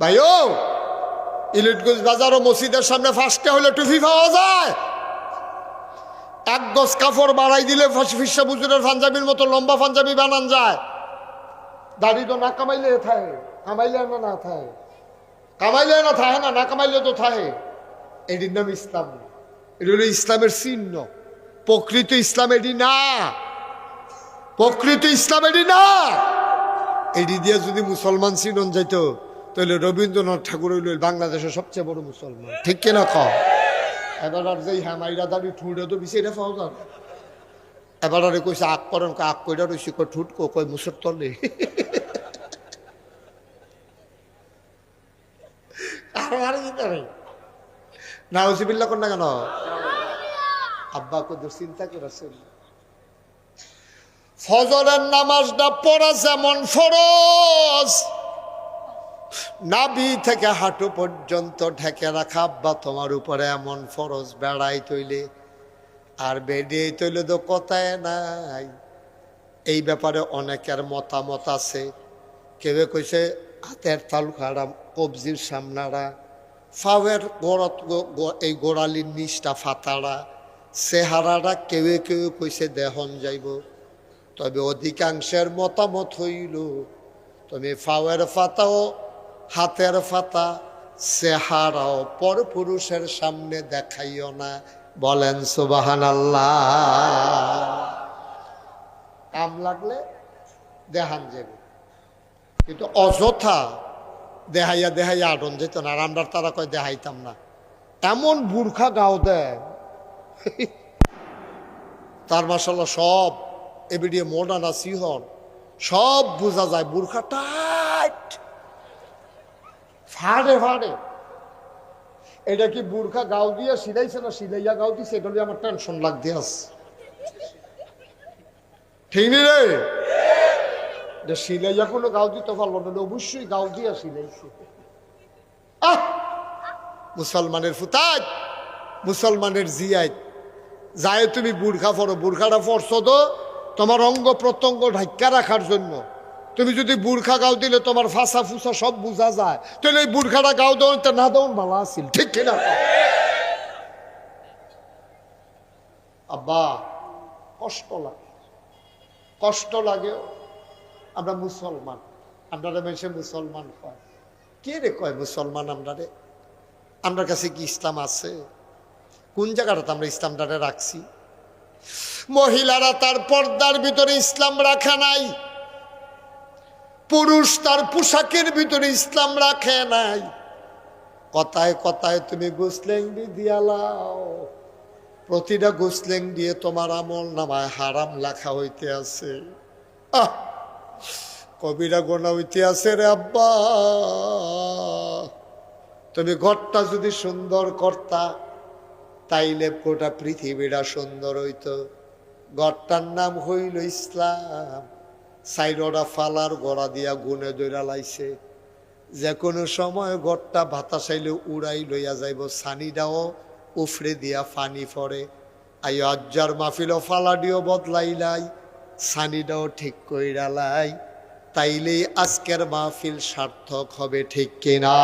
ভাইও, ইলিটগঞ্জ বাজার ও মসজিদের সামনে ফার্স্টে হলে টুফি পাওয়া যায়। এক গজ কাপড় বাড়াই দিলে ফিসা বুজুরের পাঞ্জাবির মতো লম্বা পাঞ্জাবি বানান যায়। দাড়ি তো না কামাইলে থাকে কামাইলে না না থাকে কামাইলে না থাকে না না কামাইলে তো থাকে এটির নাম ইসলাম। এটি হলো ইসলামের চিহ্ন। প্রকৃত ইসলাম এটি না। প্রকৃত ইসলাম এটি না। এটি দিয়ে যদি মুসলমান চিনন যাইত তাহলে রবীন্দ্রনাথ ঠাকুর হইল বাংলাদেশের সবচেয়ে বড় মুসলমান। ঠিক কিনা ক এবার আর দাবি ঠুঁড়ে তো এবার কইছে করেন মুসের তলে। না কেন? আব্বা কত চিন্তা করেছেন। ফজরের নামাজটা পড়া যেমন ফরজ নাবি থেকে হাঁটু পর্যন্ত ঢেকে রাখা, আব্বা তোমার উপরে এমন ফরজ বেড়াই তৈলে, আর বেরিয়ে তৈলে তো কথায় নাই। এই ব্যাপারে অনেকের মতামত আছে। কেউ কইছে, হাতের তালুকারা কবজির সামনারা ফাওয়ের গোড়ত এই গোড়ালির নিচটা ফাতারা চেহারাটা কেউ কেউ কইছে দেহন যাইব। তবে অধিকাংশের মতামত হইল, তুমি ফাওয়ের ফাতাও হাতের ফাতা চেহারাও পর পুরুষের সামনে দেখাইও না। বলেন সুবাহান আল্লাহ কাম লাগলে দেহান যাবে কিন্তু অযথা দেহাইয়া দেহাইয়া আডন যেত না, আর আমরা তারা কয় দেখাইতাম না। এমন বুর্খা গাও দেয় তার মাসাল্লাহ সব এবিডিয়ে মডার্ন সিহর সব বোঝা যায়, বুর্খা টাইট। ফাড়ে ফাড়ে। এটা কি বুর্খা গাও দিয়ে সিলাইছে না সিলাইয়া গাও দিছে? এটা আমার টেনশন লাগতে আছে। ঠিক নি রে? এটা সিলাইয়া কোনো গাও দিতে পারল না অবশ্যই গাও দিয়া সিলাইছে। আহ! মুসলমানের ফুতাজ মুসলমানের জিয়ায়। যায় তুমি বুর্খা পরো বুর্খাটা পরছো তো তোমার অঙ্গ প্রত্যঙ্গ ঢাক্কা রাখার জন্য। তুমি যদি বুর্খা গাও দিলে তোমার ফাঁসা ফুসা সব বোঝা যায়। তাহলে এই বুর্খাটা গাও দেওয়া তা না দেওয়ান ভালো আসিল ঠিক কিনা? আব্বা, কষ্ট লাগে। কষ্ট লাগে আমরা মুসলমান। আমরা মেশে মুসলমান কয় কে রে কয় মুসলমান আমরা রে আমার কাছে কি ইসলাম আছে? কোন জায়গাটাতে আমরা ইসলামটারে রাখছি? মহিলারা তার পর্দার ভিতরে ইসলাম রাখা নাই। পুরুষ তার পোশাকের ভিতরে ইসলাম রাখে নাই। কথায় কথায় তুমি গুসলেং দিয়ালাও প্রতিটা গুসলেং দিয়ে তোমার আমল নামায় হারাম লেখা হইতে আছে। আহ, কবিরা গোনা হইতে আছে রে আব্বা। তুমি ঘরটা যদি সুন্দর করতা, তাইলে গোটা পৃথিবীটা সুন্দর হইতো। ঘরটার নাম হইল ইসলাম। সাইডটা ফালার গড়া দিয়া গুনে দৈরা লাইছে। যে কোনো সময় গড়টা বাতাসাইলে উড়াই লইয়া যাইব সানিটাও উফরে দিয়া ফানি পড়ে আই অজ্জার মাহফিলও ফালাডিও বদলাইলাই সানিটাও ঠিক কইরা লাই। তাইলেই আজকের মাহফিল সার্থক হবে, ঠিক কিনা?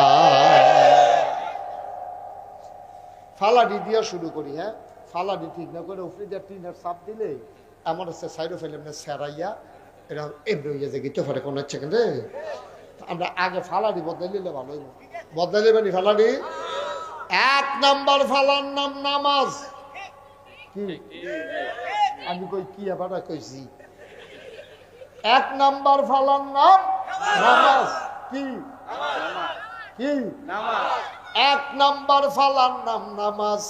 ফালাডি দিয়া শুরু করি হ্যাঁ? ফালাডি ঠিক না করে উফরি দিয়ে টিনের চাপ দিলে আমার হচ্ছে সাইডো ফেলে সেরাইয়া এমনি হচ্ছে কিন্তু আমরা আগে বদলাই নিলে নেবেনি ফালাডি এক নাম্বার ফালার নাম নামাজ। আমি কই, কি কইছি? এক নাম্বার ফালার নাম নামাজ। কি? কি? এক নাম্বার ফালার নাম নামাজ।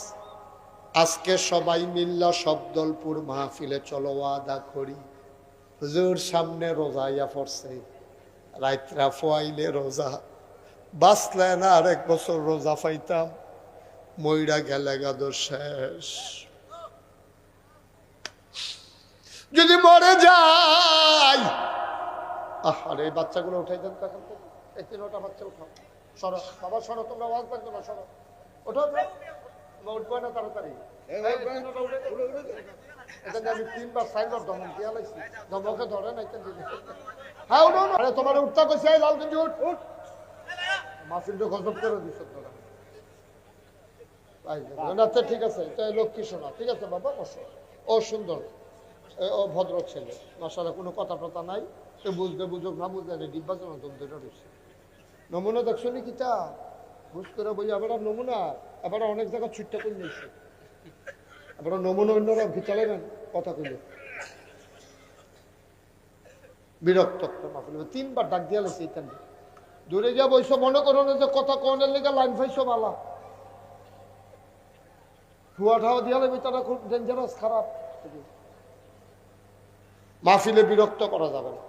আজকে সবাই মিল্লা শব্দলপুর মাহফিলে চলো আদা করি। হুজুর সামনে রোজা ইয়া পড়ছে। রাত্রা ফোয়াইলে রোজা। বাঁচলে না আরেক বছর রোজা পাইতাম। ময়রা গেলে গাদ শেষ। যদি মরে যাই। আরে বাচ্চাগুলো উঠাই দেন তো এখন থেকে এই তিনটা বাচ্চা উঠাও। সরো। বাবা সরো তোমরা ওয়াজ থাকবে না সরো। ওঠো ওঠো। উঠবে না তাড়াতাড়ি। তোমার উঠ উঠ। গজব করে ঠিক আছে লক্ষ্মী শোনা ঠিক আছে, বাবা বসো ও সুন্দর ও ভদ্র ছেলে। মশালা কোনো কথা টথা নাই। সে বুঝতে বুঝুক না বুঝতে ডিব্বা রয়েছে নমুনা দেখছ নি কিতা বুঝ করে বই আবার নমুনা। এবার অনেক জায়গা ছুটটা করে নিয়েছে এবার নমুনা অন্যরা ভিতরে কথা কইলে। বিরক্ত তিনবার ডাক দিয়া লেছে এইখানে দূরে যা বইছো, মনে করো না যে কথা কনের লেগে লাইন ফাইছো বালা। ঠুয়া ঠাওয়া দিয়া তারা খুব ডেঞ্জারাস খারাপ। মাহফিলে বিরক্ত করা যাবে না।